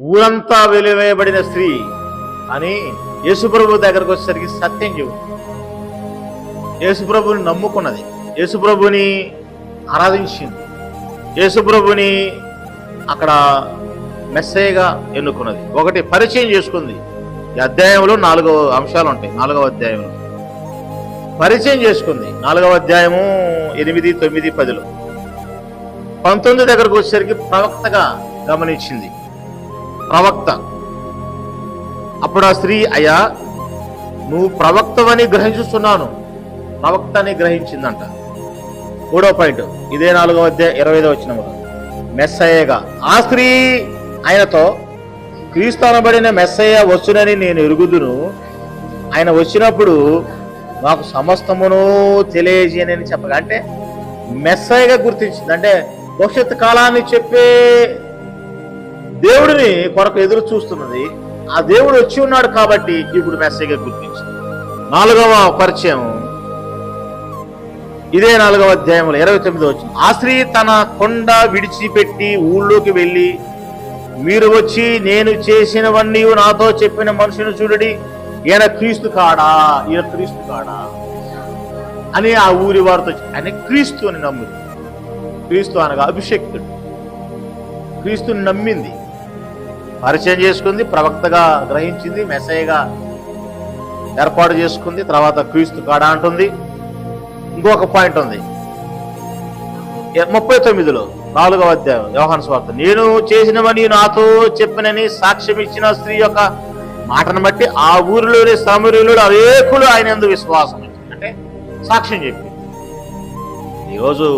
ఊరంతా వెలివేయబడిన స్త్రీ అని యేసుప్రభు దగ్గరకు వచ్చేసరికి సత్యం చెబుతుంది. యేసుప్రభుని నమ్ముకున్నది. యేసుప్రభుని ఆరాధించింది. యేసుప్రభుని అక్కడ మెస్సేగా ఎన్నుకున్నది. ఒకటి పరిచయం చేసుకుంది. ఈ అధ్యాయంలో నాలుగో అంశాలు ఉంటాయి. నాలుగవ అధ్యాయంలో. పరిచయం చేసుకుంది. నాలుగవ అధ్యాయము ఎనిమిది తొమ్మిది పదిలో. పంతొమ్మిది దగ్గరకు వచ్చేసరికి ప్రవక్తగా గమనించింది. ప్రవక్త. అప్పుడు ఆ స్త్రీ అయ్యా నువ్వు ప్రవక్తవని గ్రహించుస్తున్నాను ప్రవక్త అని గ్రహించిందంట. మూడో పాయింట్ ఇదే నాలుగో అధ్యాయ ఇరవై ఐదో వచ్చిన మెస్సయ్యగా ఆ స్త్రీ ఆయనతో క్రీస్తు అనబడిన మెస్సయ్య వచ్చునని నేను ఎరుగుదును. ఆయన వచ్చినప్పుడు నాకు సమస్తమును తెలియజేయనని చెప్పగా అంటే మెస్సయ్యగా గుర్తించింది. అంటే భవిష్యత్తు కాలాన్ని చెప్పే దేవుడిని కొరకు ఎదురు చూస్తున్నది. ఆ దేవుడు వచ్చి ఉన్నాడు కాబట్టి ఇప్పుడు మెస్సయ్యగా గుర్తించింది. నాలుగవ పరిచయం. ఇదే నాలుగవ అధ్యాయంలో ఇరవై తొమ్మిది వచ్చింది ఆ స్త్రీ తన కొండ విడిచిపెట్టి ఊళ్ళోకి వెళ్ళి మీరు వచ్చి నేను చేసినవన్నీ నాతో చెప్పిన మనుషుని చూడడి. ఈయన క్రీస్తు కాడా? ఈయన క్రీస్తు కాడా? అని ఆ ఊరి వారితో ఆయన క్రీస్తు అని నమ్ముది క్రీస్తు అనగా అభిషక్తుడు. క్రీస్తుని నమ్మింది. పరిచయం చేసుకుంది ప్రవక్తగా గ్రహించింది మెసయ్యగా ఏర్పాటు చేసుకుంది తర్వాత క్రీస్తు కాడా అంటుంది. ఇంకొక పాయింట్ ఉంది. ముప్పై తొమ్మిదిలో నాలుగవ అధ్యాయం వ్యవహాన్ స్వార్థ. నేను చేసినవని నాతో చెప్పినని సాక్ష్యం ఇచ్చిన స్త్రీ యొక్క మాటను బట్టి ఆ ఊరిలోని సమరీయులు అనేకులు ఆయన ఎందు విశ్వాసం అంటే సాక్ష్యం చెప్పి ఈరోజు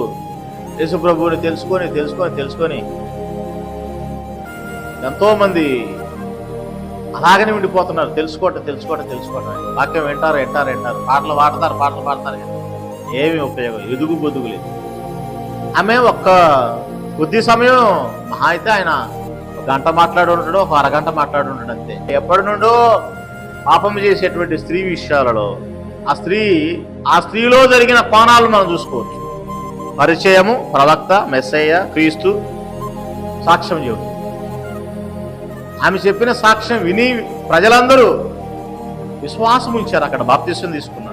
యేసుప్రభువుని తెలుసుకొని తెలుసుకొని తెలుసుకొని ఎంతో మంది అలాగనే ఉండిపోతున్నారు. తెలుసుకోవటం తెలుసుకోవటం తెలుసుకోవటం వాక్యం వింటారు వింటారు వింటారు. పాటలు పాడతారు పాటలు పాడతారు ఏమి ఉపయోగం ఎదుగు బొదుగు లేదు. ఆమె ఒక్క కొద్ది సమయం మహా అయితే ఆయన గంట మాట్లాడి ఉంటాడు ఒక అరగంట మాట్లాడి ఉంటాడు అంతే. ఎప్పటి నుండో పాపం చేసేటువంటి స్త్రీ విషయాలలో ఆ స్త్రీ ఆ స్త్రీలో జరిగిన కోణాలు మనం చూసుకోవచ్చు. పరిచయము ప్రవక్త మెస్సయ్య క్రీస్తు సాక్ష్యం చెబుతుంది. ఆమె చెప్పిన సాక్ష్యం విని ప్రజలందరూ విశ్వాసం ఉంచారు అక్కడ బాప్తిస్వం తీసుకున్నారు.